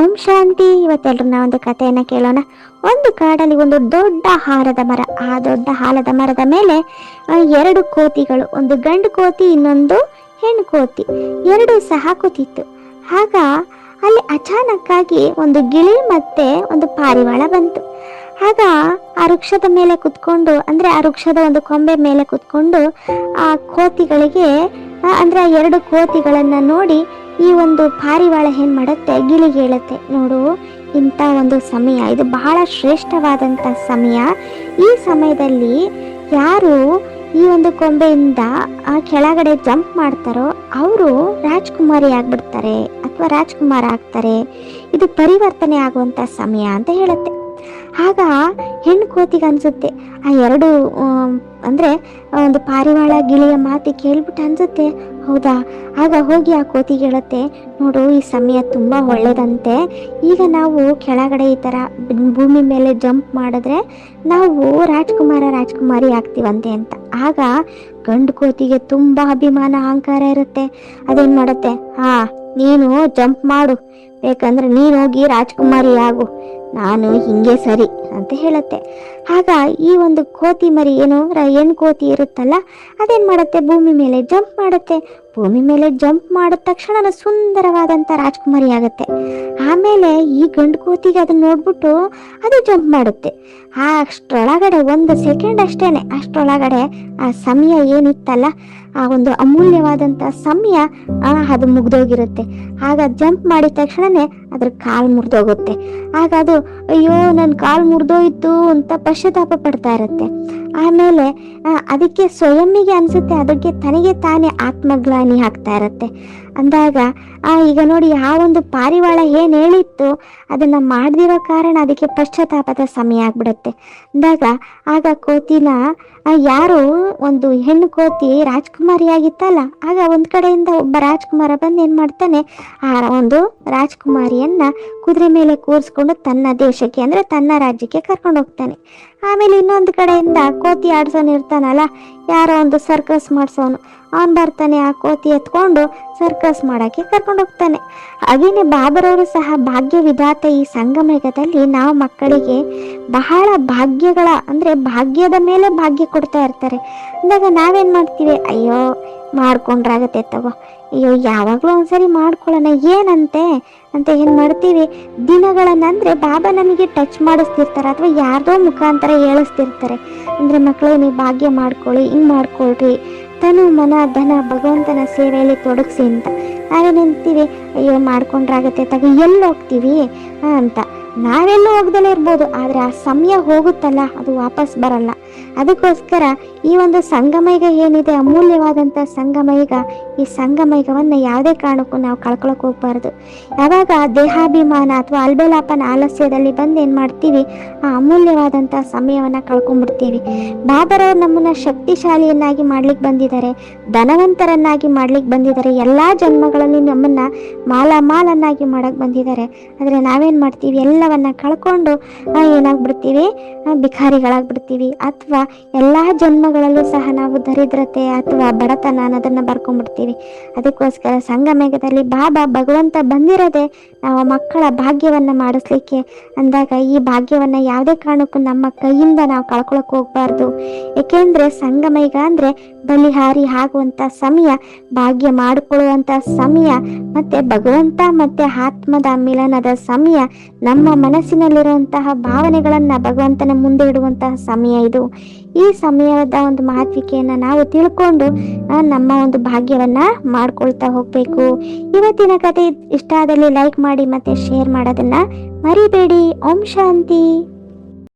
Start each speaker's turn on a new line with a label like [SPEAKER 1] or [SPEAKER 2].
[SPEAKER 1] ಓಂ ಶಾಂತಿ ಇವತ್ತೆಲ್ಲರೂ ನಾವು ಒಂದು ಕಥೆಯನ್ನ ಕೇಳೋಣ. ಒಂದು ಕಾಡಲ್ಲಿ ಒಂದು ದೊಡ್ಡ ಹಾರದ ಮರ. ಆ ದೊಡ್ಡ ಹಾಲದ ಮರದ ಮೇಲೆ ಎರಡು ಕೋತಿಗಳು. ಒಂದು ಗಂಡು ಕೋತಿ, ಇನ್ನೊಂದು ಹೆಣ್ಣು ಕೋತಿ. ಎರಡು ಸಹ ಕೂತಿತ್ತು. ಆಗ ಅಲ್ಲಿ ಅಚಾನಕ್ಕಾಗಿ ಒಂದು ಗಿಳಿ ಮತ್ತೆ ಒಂದು ಪಾರಿವಾಳ ಬಂತು. ಆಗ ಆ ವೃಕ್ಷದ ಮೇಲೆ ಕುತ್ಕೊಂಡು, ಅಂದ್ರೆ ಆ ವೃಕ್ಷದ ಒಂದು ಕೊಂಬೆ ಮೇಲೆ ಕುತ್ಕೊಂಡು, ಆ ಕೋತಿಗಳಿಗೆ ಅಂದ್ರೆ ಆ ಎರಡು ಕೋತಿಗಳನ್ನ ನೋಡಿ ಈ ಒಂದು ಪಾರಿವಾಳ ಏನ್ ಮಾಡುತ್ತೆ, ಗಿಳಿಗೆ ಹೇಳುತ್ತೆ, ನೋಡು, ಇಂಥ ಒಂದು ಸಮಯ, ಇದು ಬಹಳ ಶ್ರೇಷ್ಠವಾದಂಥ ಸಮಯ. ಈ ಸಮಯದಲ್ಲಿ ಯಾರು ಈ ಒಂದು ಕೊಂಬೆಯಿಂದ, ಆ ಕೆಳಗಡೆ ಜಂಪ್ ಮಾಡ್ತಾರೋ, ಅವರು ರಾಜ್ಕುಮಾರಿ ಆಗ್ಬಿಡ್ತಾರೆ, ಅಥವಾ ರಾಜ್ಕುಮಾರ ಆಗ್ತಾರೆ. ಇದು ಪರಿವರ್ತನೆ ಆಗುವಂತ ಸಮಯ ಅಂತ ಹೇಳುತ್ತೆ. ಆಗ ಹೆಣ್ಣು ಕೋತಿಗೆ ಅನ್ಸುತ್ತೆ. ಆ ಎರಡು ಅಂದರೆ ಒಂದು ಪಾರಿವಾಳ ಗಿಳಿಯ ಮಾತಿ ಕೇಳ್ಬಿಟ್ಟು ಅನ್ಸುತ್ತೆ. ಹೌದಾ? ಆಗ ಹೋಗಿ ಆ ಕೋತಿಗೆ ಹೇಳುತ್ತೆ ನೋಡು, ಈ ಸಮಯ ತುಂಬಾ ಒಳ್ಳೆಯದಂತೆ ಈಗ ನಾವು ಕೆಳಗಡೆ ಈ ತರ ಭೂಮಿ ಮೇಲೆ ಜಂಪ್ ಮಾಡಿದ್ರೆ ನಾವು ರಾಜ್ಕುಮಾರ, ರಾಜ್ಕುಮಾರಿ ಆಗ್ತೀವಂತೆ ಅಂತ. ಆಗ ಗಂಡು ಕೋತಿಗೆ ತುಂಬಾ ಅಭಿಮಾನ, ಅಹಂಕಾರ ಇರುತ್ತೆ. ಅದೇನ್ ಮಾಡುತ್ತೆ? ಹಾ ನೀನು ಜಂಪ್ ಮಾಡು. ಬೇಕಂದ್ರೆ ನೀನು ಹೋಗಿ ರಾಜ್ಕುಮಾರಿ ಆಗು. ನಾನು ಹಿಂಗೆ ಸರಿ ಅಂತ ಹೇಳುತ್ತೆ. ಆಗ ಈ ಒಂದು ಕೋತಿ ಮರಿ ಏನು? ಹೆಣ್ಣು ಕೋತಿ ಇರುತ್ತಲ್ಲ, ಅದೇನ್ ಮಾಡುತ್ತೆ? ಭೂಮಿ ಮೇಲೆ ಜಂಪ್ ಮಾಡುತ್ತೆ. ಭೂಮಿ ಮೇಲೆ ಜಂಪ್ ಮಾಡಿದ ತಕ್ಷಣ ಸುಂದರವಾದಂತ ರಾಜ್ಕುಮಾರಿ ಆಗುತ್ತೆ. ಆಮೇಲೆ ಈ ಗಂಡು ಕೋತಿಗೆ ಅದನ್ನ ನೋಡ್ಬಿಟ್ಟು ಅದು ಜಂಪ್ ಮಾಡುತ್ತೆ. ಆ ಅಷ್ಟರೊಳಗಡೆ, ಒಂದು ಸೆಕೆಂಡ್ ಅಷ್ಟೇನೆ, ಅಷ್ಟರೊಳಗಡೆ ಆ ಸಮಯ ಏನಿತ್ತಲ್ಲ, ಆ ಒಂದು ಅಮೂಲ್ಯವಾದಂತ ಸಮಯ ಅದು ಮುಗ್ದೋಗಿರುತ್ತೆ. ಆಗ ಜಂಪ್ ಮಾಡಿದ কারণে ಅದ್ರ ಕಾಲು ಮುರಿದೋಗುತ್ತೆ. ಆಗ ಅದು, ಅಯ್ಯೋ ನನ್ನ ಕಾಲು ಮುರಿದೋಯ್ತು ಅಂತ ಪಶ್ಚಾತ್ತಾಪ ಪಡ್ತಾ ಇರುತ್ತೆ. ಆಮೇಲೆ ಅದಕ್ಕೆ ಸ್ವಯಂಗೆ ಅನಿಸುತ್ತೆ, ಅದಕ್ಕೆ ತನಗೆ ತಾನೇ ಆತ್ಮಗ್ಲಾನಿ ಆಗ್ತಾ ಇರುತ್ತೆ. ಅಂದಾಗ, ಆ, ಈಗ ನೋಡಿ ಆ ಒಂದು ಪಾರಿವಾಳ ಏನು ಹೇಳಿತ್ತು, ಅದನ್ನು ಮಾಡದಿರೋ ಕಾರಣ ಅದಕ್ಕೆ ಪಶ್ಚಾತ್ತಾಪದ ಸಮಯ ಆಗ್ಬಿಡುತ್ತೆ. ಅಂದಾಗ, ಆಗ ಕೋತಿನ ಯಾರು ಒಂದು ಹೆಣ್ಣು ಕೋತಿ ರಾಜ್ಕುಮಾರಿ ಆಗಿತ್ತಲ್ಲ, ಆಗ ಒಂದು ಕಡೆಯಿಂದ ಒಬ್ಬ ರಾಜ್ಕುಮಾರ ಬಂದು ಏನು ಮಾಡ್ತಾನೆ, ಆ, ಒಂದು ರಾಜ್ಕುಮಾರಿಯನ್ನ ಕುದುರೆ ಮೇಲೆ ಕೂರಿಸ್ಕೊಂಡು ತನ್ನ ದೇಶಕ್ಕೆ ಅಂದ್ರೆ ತನ್ನ ರಾಜ್ಯಕ್ಕೆ ಕರ್ಕೊಂಡು ಹೋಗ್ತಾನೆ. ಆಮೇಲೆ ಇನ್ನೊಂದು ಕಡೆಯಿಂದ ಕೋತಿ ಆಡ್ಸೋನ್ ಇರ್ತಾನಲ್ಲ, ಯಾರೋ ಒಂದು ಸರ್ಕಸ್ ಮಾಡ್ಸೋನು. ಅವನ್ ಬರ್ತಾನೆ ಆ ಕೋತಿ ಎತ್ಕೊಂಡು ಸರ್ಕಸ್ ಮಾಡಕ್ಕೆ ಕರ್ಕೊಂಡು ಹೋಗ್ತಾನೆ. ಹಾಗೇನೆ ಬಾಬರವರು ಸಹ ಭಾಗ್ಯ ವಿಧಾತ ಈ ಸಂಗಮೇಘದಲ್ಲಿ ನಾವು ಮಕ್ಕಳಿಗೆ ಬಹಳ ಭಾಗ್ಯಗಳ ಅಂದ್ರೆ ಭಾಗ್ಯದ ಮೇಲೆ ಭಾಗ್ಯ ಕೊಡ್ತಾ ಇರ್ತಾರೆ. ಅಂದಾಗ ನಾವೇನ್ ಮಾಡ್ತೀವಿ? ಅಯ್ಯೋ ಮಾಡ್ಕೊಂಡ್ರಾಗತ್ತೆ ತಗೋ. ಅಯ್ಯೋ, ಯಾವಾಗಲೂ ಒಂದ್ಸರಿ ಮಾಡ್ಕೊಳ್ಳೋಣ, ಏನಂತೆ? ಅಂತ ಏನು ಮಾಡ್ತೀವಿ? ದಿನಗಳನ್ನಂದ್ರೆ ಬಾಬಾ ನಮಗೆ ಟಚ್ ಮಾಡಿಸ್ತಿರ್ತಾರೆ ಅಥವಾ ಯಾರ್ದೋ ಮುಖಾಂತರ ಹೇಳಿಸ್ತಿರ್ತಾರೆ. ಅಂದ್ರೆ ಮಕ್ಕಳೇ ನೀವು ಭಾಗ್ಯ ಮಾಡ್ಕೊಳ್ಳಿ, ಹಿಂಗೆ ಮಾಡ್ಕೊಳ್ರಿ. ತನು ಮನ, ಧನ, ಭಗವಂತನ ಸೇವೆಯಲ್ಲಿ ತೊಡಗಿಸಿ ಅಂತ. ನಾವೇನಂತೀವಿ ಅಯ್ಯೋ, ಮಾಡ್ಕೊಂಡ್ರಾಗತ್ತೆ ತಗೋ ಎಲ್ಲಿ ಹೋಗ್ತೀವಿ ಅಂತ. ನಾವೆಲ್ಲೂ ಹೋಗ್ದಲೇ ಇರ್ಬೋದು, ಆದರೆ ಆ ಸಮಯ ಹೋಗುತ್ತಲ್ಲ, ಅದು ವಾಪಸ್ ಬರಲ್ಲ. ಅದಕ್ಕೋಸ್ಕರ ಈ ಒಂದು ಸಂಗಮೈಗ ಏನಿದೆ ಅಮೂಲ್ಯವಾದಂಥ ಸಂಗಮೈಗ, ಈ ಸಂಗಮೈಗವನ್ನು ಯಾವುದೇ ಕಾರಣಕ್ಕೂ ನಾವು ಕಳ್ಕೊಳಕ್ಕೆ ಹೋಗ್ಬಾರ್ದು. ಯಾವಾಗ ದೇಹಾಭಿಮಾನ ಅಥವಾ ಅಲ್ಬೆಲಾಪನ ಆಲಸ್ಯದಲ್ಲಿ ಬಂದು ಏನು ಮಾಡ್ತೀವಿ, ಆ ಅಮೂಲ್ಯವಾದಂಥ ಸಮಯವನ್ನು ಕಳ್ಕೊಂಡ್ಬಿಡ್ತೀವಿ. ಬಾಬರವರು ನಮ್ಮನ್ನು ಶಕ್ತಿಶಾಲಿಯನ್ನಾಗಿ ಮಾಡ್ಲಿಕ್ಕೆ ಬಂದಿದ್ದಾರೆ, ಧನವಂತರನ್ನಾಗಿ ಮಾಡ್ಲಿಕ್ಕೆ ಬಂದಿದ್ದಾರೆ, ಎಲ್ಲ ಜನ್ಮಗಳಲ್ಲಿ ನಮ್ಮನ್ನು ಮಾಲಾಮಾಲನ್ನಾಗಿ ಮಾಡೋಕ್ಕೆ ಬಂದಿದ್ದಾರೆ. ಆದರೆ ನಾವೇನು ಮಾಡ್ತೀವಿ ಎಲ್ಲವನ್ನ ಕಳ್ಕೊಂಡು ಏನಾಗ್ಬಿಡ್ತೀವಿ? ಬಿಖಾರಿಗಳಾಗ್ಬಿಡ್ತೀವಿ ಅಥವಾ ಎಲ್ಲಾ ಜನ್ಮಗಳಲ್ಲೂ ಸಹ ನಾವು ದರಿದ್ರತೆ ಅಥವಾ ಬಡತನ ಅನ್ನೋದನ್ನ ಬರ್ಕೊಂಡ್ಬಿಡ್ತೀವಿ ಅದಕ್ಕೋಸ್ಕರ ಸಂಗಮೇಘದಲ್ಲಿ ಬಾಬಾ ಭಗವಂತ ಬಂದಿರದೆ ನಾವು ಮಕ್ಕಳ ಭಾಗ್ಯವನ್ನ ಮಾಡಿಸ್ಲಿಕ್ಕೆ ಅಂದಾಗ ಈ ಭಾಗ್ಯವನ್ನ ಯಾವುದೇ ಕಾರಣಕ್ಕೂ ನಮ್ಮ ಕೈಯಿಂದ ನಾವು ಕಳ್ಕೊಳಕ್ ಹೋಗ್ಬಾರ್ದು. ಏಕೆಂದ್ರೆ ಸಂಗಮೇಘ ಅಂದ್ರೆ ಬಲಿಹಾರಿ ಆಗುವಂತ ಸಮಯ, ಭಾಗ್ಯ ಮಾಡಿಕೊಳ್ಳುವಂತ ಸಮಯ ಮತ್ತೆ ಭಗವಂತ ಮತ್ತೆ ಆತ್ಮದ ಮಿಲನದ ಸಮಯ, ನಮ್ಮ ಮನಸ್ಸಿನಲ್ಲಿರುವಂತಹ ಭಾವನೆಗಳನ್ನ ಭಗವಂತನ ಮುಂದೆ ಇಡುವಂತಹ ಸಮಯ ಇದು. ಈ ಸಮಯದ ಒಂದು ಮಹತ್ವಿಕೆಯನ್ನ ನಾವು ತಿಳ್ಕೊಂಡು ನಮ್ಮ ಒಂದು ಭಾಗ್ಯವನ್ನ ಮಾಡ್ಕೊಳ್ತಾ ಹೋಗ್ಬೇಕು. ಇವತ್ತಿನ ಕತೆ ಇಷ್ಟ ಆದಲ್ಲಿ ಲೈಕ್ ಮಾಡಿ ಮತ್ತೆ ಶೇರ್ ಮಾಡೋದನ್ನ ಮರಿಬೇಡಿ. ಓಂ ಶಾಂತಿ.